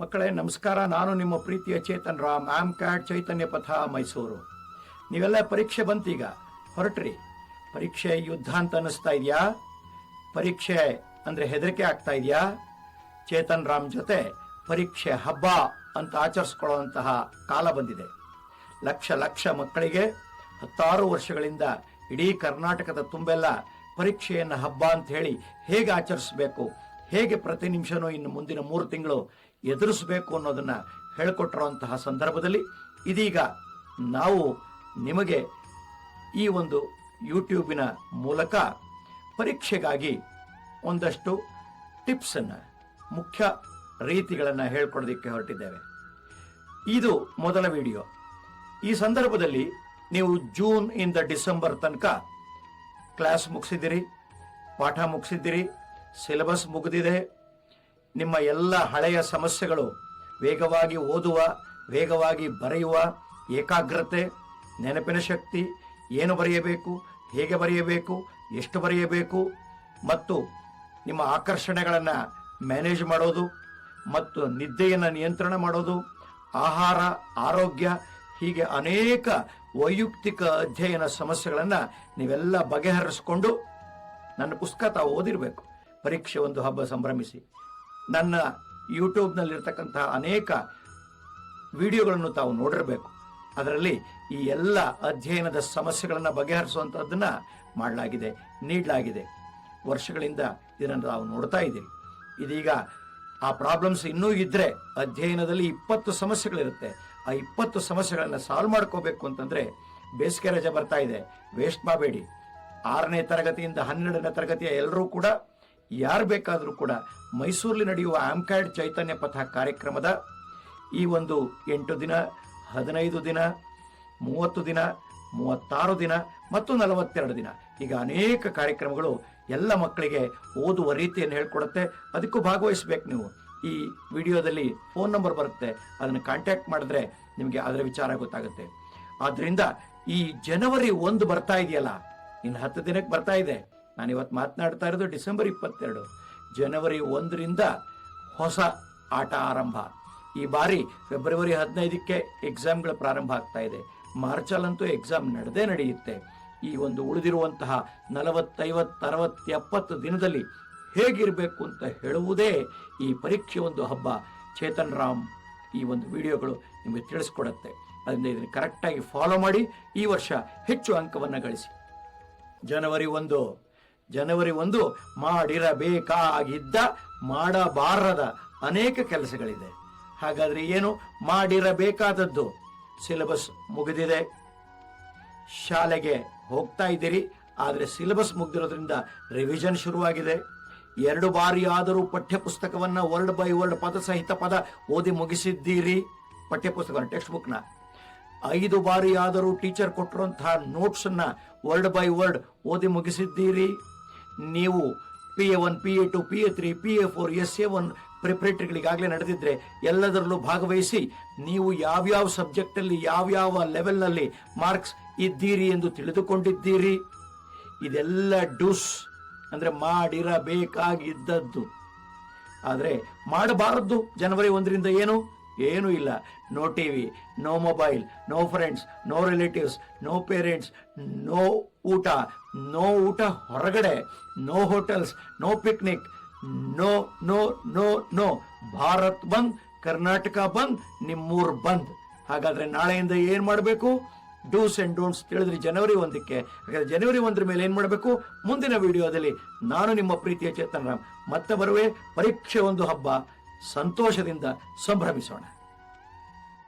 ಮಕ್ಕಳೇ, ನಮಸ್ಕಾರ. ನಾನು ನಿಮ್ಮ ಪ್ರೀತಿಯ ಚೇತನ್ ರಾಮ್, ಆಮ್ ಕ್ಯಾಟ್ ಚೈತನ್ಯ ಪಥ, ಮೈಸೂರು. ನೀವೆಲ್ಲ ಪರೀಕ್ಷೆ ಬಂತೀಗ? ಹೊರಟ್ರಿ. ಪರೀಕ್ಷೆ ಯುದ್ಧ ಅಂತ ಅನ್ನಿಸ್ತಾ ಇದೆಯಾ? ಪರೀಕ್ಷೆ ಅಂದ್ರೆ ಹೆದರಿಕೆ ಆಗ್ತಾ ಇದೆಯಾ? ಚೇತನ್ ರಾಮ್ ಜೊತೆ ಪರೀಕ್ಷೆ ಹಬ್ಬ ಅಂತ ಆಚರಿಸ್ಕೊಳ್ಳುವಂತಹ ಕಾಲ ಬಂದಿದೆ. ಲಕ್ಷ ಲಕ್ಷ ಮಕ್ಕಳಿಗೆ ಹತ್ತಾರು ವರ್ಷಗಳಿಂದ ಇಡೀ ಕರ್ನಾಟಕದ ತುಂಬೆಲ್ಲ ಪರೀಕ್ಷೆಯನ್ನು ಹಬ್ಬ ಅಂತ ಹೇಳಿ ಹೇಗೆ ಆಚರಿಸಬೇಕು? ಹೇಗೆ ಪ್ರತಿ ನಿಮಿಷನೂ ಇನ್ನು ಮುಂದಿನ ಮೂರು ತಿಂಗಳು ಎದುರಿಸಬೇಕು ಅನ್ನೋದನ್ನ ಹೇಳಿಕೊಟ್ಟಿರುವಂತಹ ಸಂದರ್ಭದಲ್ಲಿ ಇದೀಗ ನಾವು ನಿಮಗೆ ಈ ಒಂದು ಯೂಟ್ಯೂಬಿನ ಮೂಲಕ ಪರೀಕ್ಷೆಗಾಗಿ ಒಂದಷ್ಟು ಟಿಪ್ಸ್ ಅನ್ನ ಮುಖ್ಯ ರೀತಿಗಳನ್ನು ಹೇಳ್ಕೊಡೋದಕ್ಕೆ ಹೊರಟಿದ್ದೇವೆ. ಇದು ಮೊದಲ ವಿಡಿಯೋ. ಈ ಸಂದರ್ಭದಲ್ಲಿ ನೀವು ಜೂನ್ ಇಂದ ಡಿಸೆಂಬರ್ ತನಕ ಕ್ಲಾಸ್ ಮುಗಿಸಿದ್ದೀರಿ, ಪಾಠ ಮುಗಿಸಿದ್ದೀರಿ, ಸಿಲೆಬಸ್ ಮುಗಿದಿದೆ ನಿಮ್ಮ ಎಲ್ಲ ಹಳೆಯ ಸಮಸ್ಯೆಗಳು ವೇಗವಾಗಿ ಓದುವ, ವೇಗವಾಗಿ ಬರೆಯುವ, ಏಕಾಗ್ರತೆ, ನೆನಪಿನ ಶಕ್ತಿ, ಏನು ಬರೆಯಬೇಕು, ಹೇಗೆ ಬರೆಯಬೇಕು, ಎಷ್ಟು ಬರೆಯಬೇಕು, ಮತ್ತು ನಿಮ್ಮ ಆಕರ್ಷಣೆಗಳನ್ನು ಮ್ಯಾನೇಜ್ ಮಾಡೋದು, ಮತ್ತು ನಿದ್ದೆಯನ್ನು ನಿಯಂತ್ರಣ ಮಾಡೋದು, ಆಹಾರ, ಆರೋಗ್ಯ, ಹೀಗೆ ಅನೇಕ ವೈಯಕ್ತಿಕ ಅಧ್ಯಯನ ಸಮಸ್ಯೆಗಳನ್ನು ನೀವೆಲ್ಲ ಬಗೆಹರಿಸಿಕೊಂಡು ನನ್ನ ಪುಸ್ತಕ ತಾವು ಓದಿರಬೇಕು. ಪರೀಕ್ಷೆ ಒಂದು ಹಬ್ಬ ಸಂಭ್ರಮಿಸಿ. ನನ್ನ ಯೂಟ್ಯೂಬ್ನಲ್ಲಿರ್ತಕ್ಕಂಥ ಅನೇಕ ವಿಡಿಯೋಗಳನ್ನು ತಾವು ನೋಡಿರಬೇಕು. ಅದರಲ್ಲಿ ಈ ಎಲ್ಲ ಅಧ್ಯಯನದ ಸಮಸ್ಯೆಗಳನ್ನು ಬಗೆಹರಿಸುವಂಥದ್ದನ್ನು ಮಾಡಲಾಗಿದೆ, ನೀಡಲಾಗಿದೆ. ವರ್ಷಗಳಿಂದ ಇದನ್ನು ನಾವು ನೋಡ್ತಾ ಇದ್ದೀವಿ. ಇದೀಗ ಆ ಪ್ರಾಬ್ಲಮ್ಸ್ ಇನ್ನೂ ಇದ್ದರೆ ಅಧ್ಯಯನದಲ್ಲಿ ಇಪ್ಪತ್ತು ಸಮಸ್ಯೆಗಳಿರುತ್ತೆ. ಆ ಇಪ್ಪತ್ತು ಸಮಸ್ಯೆಗಳನ್ನು ಸಾಲ್ವ್ ಮಾಡ್ಕೋಬೇಕು ಅಂತಂದರೆ ಬೇಸಿಗೆ ರಜೆ ಬರ್ತಾ ಇದೆ. ವೇಸ್ಟ್ ಮಾಡಬೇಡಿ. ಆರನೇ ತರಗತಿಯಿಂದ ಹನ್ನೆರಡನೇ ತರಗತಿಯ ಎಲ್ಲರೂ ಕೂಡ ಯಾರು ಬೇಕಾದರೂ ಕೂಡ ಮೈಸೂರಲ್ಲಿ ನಡೆಯುವ ಆಮ್ಕ್ಯಾಡ್ ಚೈತನ್ಯ ಪಥ ಕಾರ್ಯಕ್ರಮದ ಈ ಒಂದು ಎಂಟು ದಿನ, ಹದಿನೈದು ದಿನ, ಮೂವತ್ತು ದಿನ, ಮೂವತ್ತಾರು ದಿನ ಮತ್ತು ನಲವತ್ತೆರಡು ದಿನ. ಈಗ ಅನೇಕ ಕಾರ್ಯಕ್ರಮಗಳು ಎಲ್ಲ ಮಕ್ಕಳಿಗೆ ಓದುವ ರೀತಿಯನ್ನು ಹೇಳ್ಕೊಡುತ್ತೆ. ಅದಕ್ಕೂ ಭಾಗವಹಿಸ್ಬೇಕು ನೀವು. ಈ ವಿಡಿಯೋದಲ್ಲಿ ಫೋನ್ ನಂಬರ್ ಬರುತ್ತೆ. ಅದನ್ನು ಕಾಂಟ್ಯಾಕ್ಟ್ ಮಾಡಿದ್ರೆ ನಿಮಗೆ ಅದರ ವಿಚಾರ ಗೊತ್ತಾಗುತ್ತೆ. ಆದ್ದರಿಂದ ಈ ಜನವರಿ ಒಂದು ಬರ್ತಾ ಇದೆಯಲ್ಲ? ಇನ್ನು ಹತ್ತು ದಿನಕ್ಕೆ ಬರ್ತಾ ಇದೆ. ನಾನು ಇವತ್ತು ಮಾತನಾಡ್ತಾ ಇರೋದು ಡಿಸೆಂಬರ್ ಇಪ್ಪತ್ತೆರಡು. ಜನವರಿ ಒಂದರಿಂದ ಹೊಸ ಆಟ ಆರಂಭ. ಈ ಬಾರಿ ಫೆಬ್ರವರಿ ಹದಿನೈದಕ್ಕೆ ಎಕ್ಸಾಮ್ಗಳ ಪ್ರಾರಂಭ ಆಗ್ತಾ ಇದೆ. ಮಾರ್ಚಲ್ಲಂತೂ ಎಕ್ಸಾಮ್ ನಡೆದೇ ನಡೆಯುತ್ತೆ. ಈ ಒಂದು ಉಳಿದಿರುವಂತಹ ನಲವತ್ತೈವತ್ತು, ಅರವತ್ತು, ಎಪ್ಪತ್ತು ದಿನದಲ್ಲಿ ಹೇಗಿರಬೇಕು ಅಂತ ಹೇಳುವುದೇ ಈ ಪರೀಕ್ಷೆ ಒಂದು ಹಬ್ಬ. ಚೇತನ್ ರಾಮ್ ಈ ಒಂದು ವಿಡಿಯೋಗಳು ನಿಮಗೆ ತಿಳಿಸ್ಕೊಡುತ್ತೆ. ಅದರಿಂದ ಇದನ್ನು ಕರೆಕ್ಟಾಗಿ ಫಾಲೋ ಮಾಡಿ ಈ ವರ್ಷ ಹೆಚ್ಚು ಅಂಕವನ್ನು ಗಳಿಸಿ. ಜನವರಿ ಒಂದು. ಜನವರಿ ಒಂದು ಮಾಡಿರಬೇಕಾಗಿದ್ದ ಮಾಡಬಾರದ ಅನೇಕ ಕೆಲಸಗಳಿದೆ. ಹಾಗಾದ್ರೆ ಏನು? ಮಾಡಿರಬೇಕಾದದ್ದು. ಸಿಲೆಬಸ್ ಮುಗಿದಿದೆ. ಶಾಲೆಗೆ ಹೋಗ್ತಾ ಇದ್ದೀರಿ, ಆದರೆ ಸಿಲೆಬಸ್ ಮುಗ್ದಿರೋದ್ರಿಂದ ರಿವಿಷನ್ ಶುರುವಾಗಿದೆ. ಎರಡು ಬಾರಿ ಆದರೂ ಪಠ್ಯಪುಸ್ತಕವನ್ನ ವರ್ಡ್ ಬೈ ವರ್ಡ್ ಪದ ಸಹಿತ ಪದ ಓದಿ ಮುಗಿಸಿದ್ದೀರಿ. ಪಠ್ಯಪುಸ್ತಕ ಟೆಕ್ಸ್ಟ್ ಬುಕ್ನ ಐದು ಬಾರಿ ಆದರೂ ಟೀಚರ್ ಕೊಟ್ಟಿರುವಂತಹ ನೋಟ್ಸನ್ನು ವರ್ಡ್ ಬೈ ವರ್ಡ್ ಓದಿ ಮುಗಿಸಿದ್ದೀರಿ. ನೀವು P A one P A two P A three P A four S A one ಪ್ರಿಪ್ರೇಟರಿಗಳಿಗಾಗಲೇ ನಡೆದಿದ್ರೆ ಎಲ್ಲದರಲ್ಲೂ ಭಾಗವಹಿಸಿ ನೀವು ಯಾವ್ಯಾವ ಸಬ್ಜೆಕ್ಟಲ್ಲಿ, ಯಾವ್ಯಾವ ಲೆವೆಲ್ನಲ್ಲಿ ಮಾರ್ಕ್ಸ್ ಇದ್ದೀರಿ ಎಂದು ತಿಳಿದುಕೊಂಡಿದ್ದೀರಿ. ಇದೆಲ್ಲ ಡೂಸ್ ಅಂದರೆ ಮಾಡಿರಬೇಕಾಗಿದ್ದದ್ದು. ಆದರೆ ಮಾಡಬಾರದ್ದು ಜನವರಿ ಒಂದರಿಂದ ಏನು? ಏನೂ ಇಲ್ಲ. No T V no mobile no friends no relatives no parents no ಊಟ ನೋ ಊಟ ಹೊರಗಡೆ no hotels no picnic no no no no Bharat bandh, Karnataka bandh, ನಿಮ್ಮೂರು ಬಂದ್. ಹಾಗಾದರೆ ನಾಳೆಯಿಂದ ಏನು ಮಾಡಬೇಕು? ಡೂಸ್ ಆ್ಯಂಡ್ ಡೋಂಟ್ಸ್ ತಿಳಿದ್ರಿ ಜನವರಿ ಒಂದಕ್ಕೆ. ಹಾಗಾದರೆ ಜನವರಿ ಒಂದರ ಮೇಲೆ ಏನು ಮಾಡಬೇಕು? ಮುಂದಿನ ವಿಡಿಯೋದಲ್ಲಿ ನಾನು ನಿಮ್ಮ ಪ್ರೀತಿಯ ಚೇತನ್ ರಾಮ್. ಮತ್ತೆ ಬರುವೆ ಪರೀಕ್ಷೆ ಒಂದು ಹಬ್ಬ. ಸಂತೋಷದಿಂದ ಸಂಭ್ರಮಿಸೋಣ.